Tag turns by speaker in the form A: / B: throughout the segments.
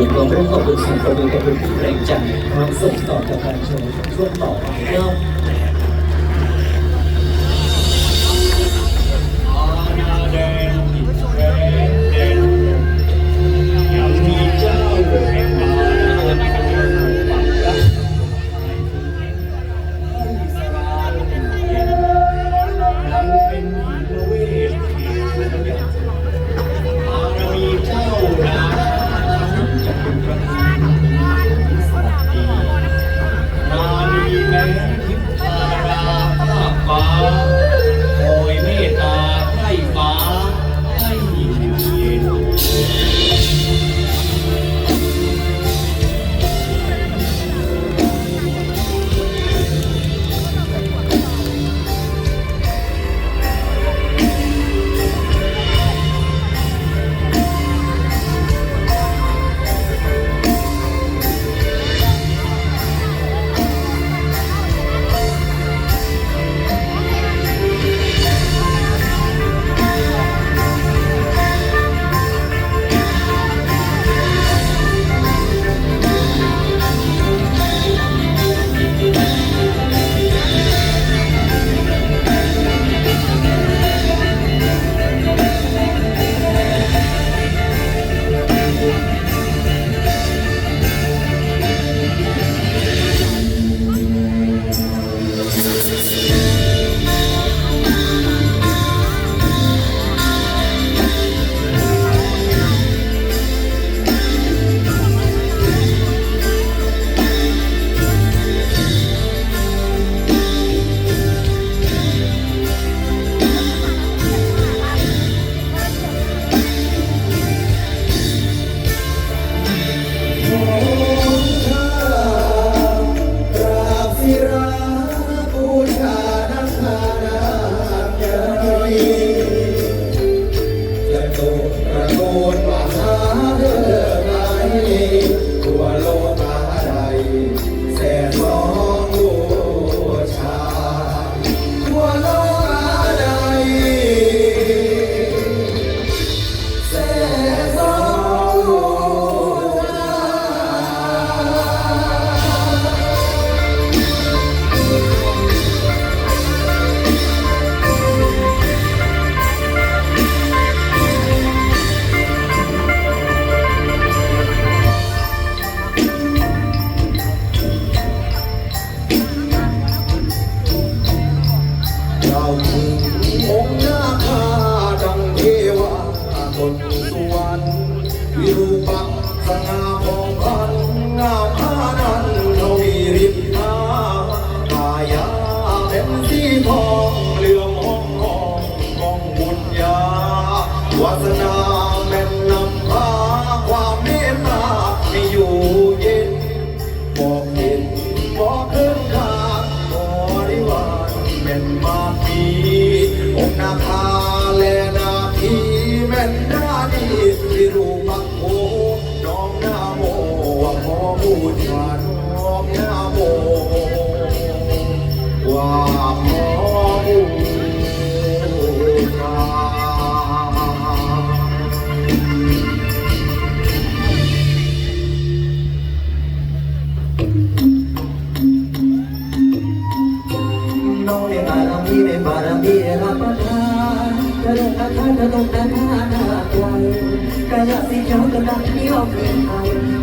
A: ที่เราร่ว
B: มกับบุญทางประดูกประดู
C: กแรงจันทร์ความสุขต่อจากการชมร่วมต่อไปเนาะ ได้รับ
A: ประทานกระดงอาคารกระดงนั้นหาหน้าควกระยาสีเขียวกระดับเที่ยวเกินไป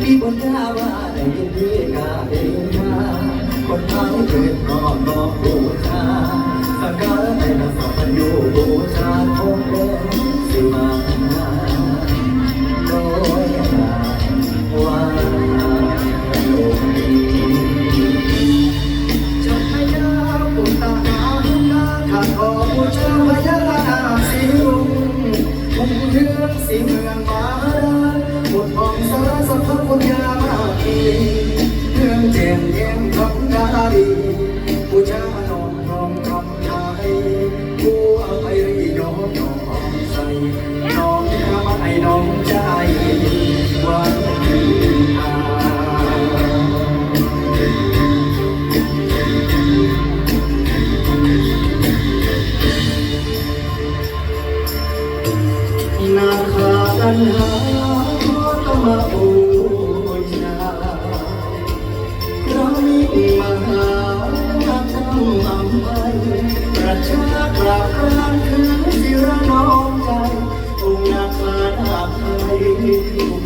A: พี่บนหาว่าได้ยินพี่กาเดินมาคนเมาเกินนอนนอนบูชาสักการะในนามสัมพอยู่บูชาคงเดิน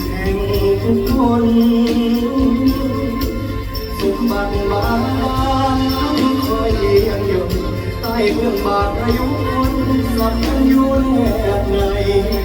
A: แห่งทุก
C: คนสมบัติมาทุกคอยยันใต้เบื้องบาทอายุคนสับยังยุ่นแอบใน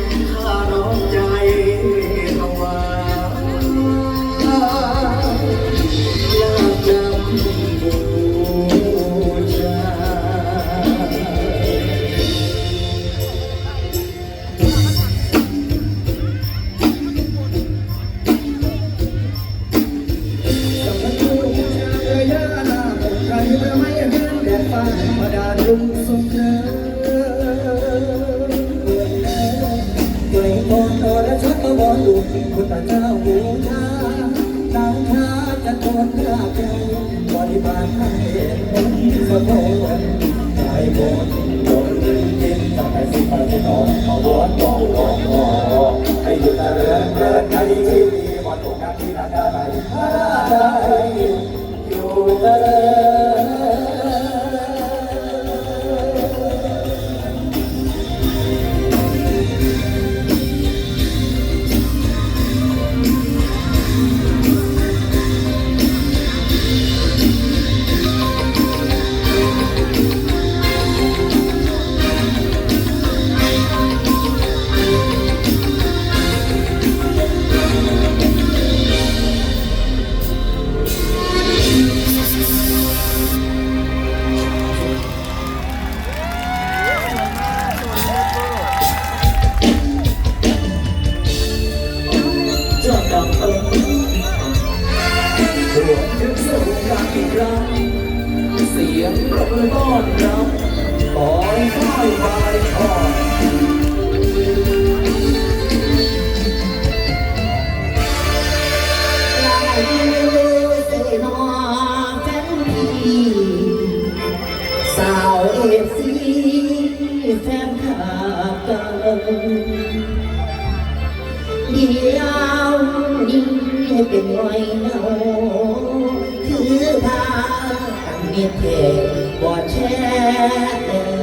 C: คุตาเจ้าบูชาตามชาจะตรว
D: จหน้าแก้วบริบาลให้เห็นผลสะท้อนายบนบนดินตั้งแต่สิบปีที่ต่อเอาวอนวอนวอนวอนให้หยุดเรื่องเกิ
A: ดในที่นี้วันตกงนั้นที่นั่นได้อะไได้อยู่เจริญ เลยต้อนรับขอให้บายออกสาวเอฟซีแฟนคลับเดียวนี้เป็นไงเงา มีเทบ่แช่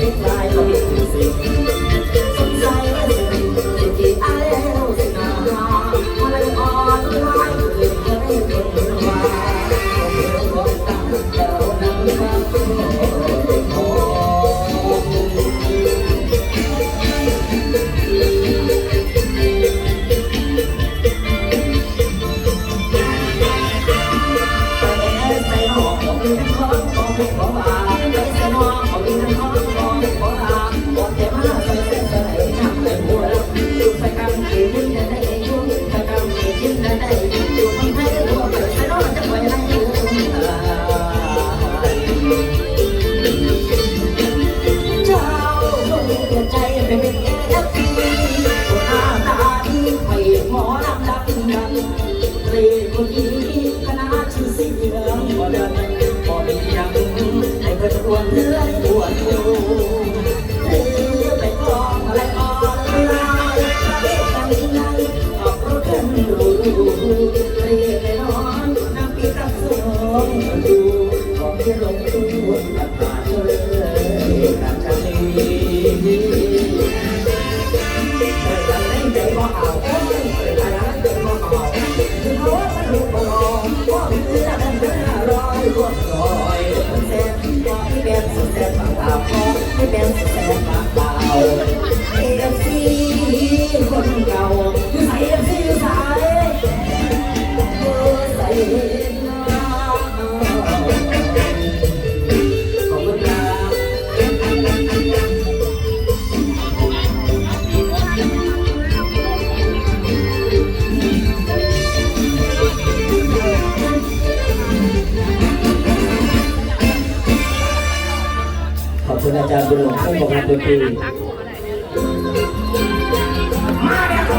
A: it like ม คุณอาจารย์บุญหลงผู้ประพันธ์ดนตรี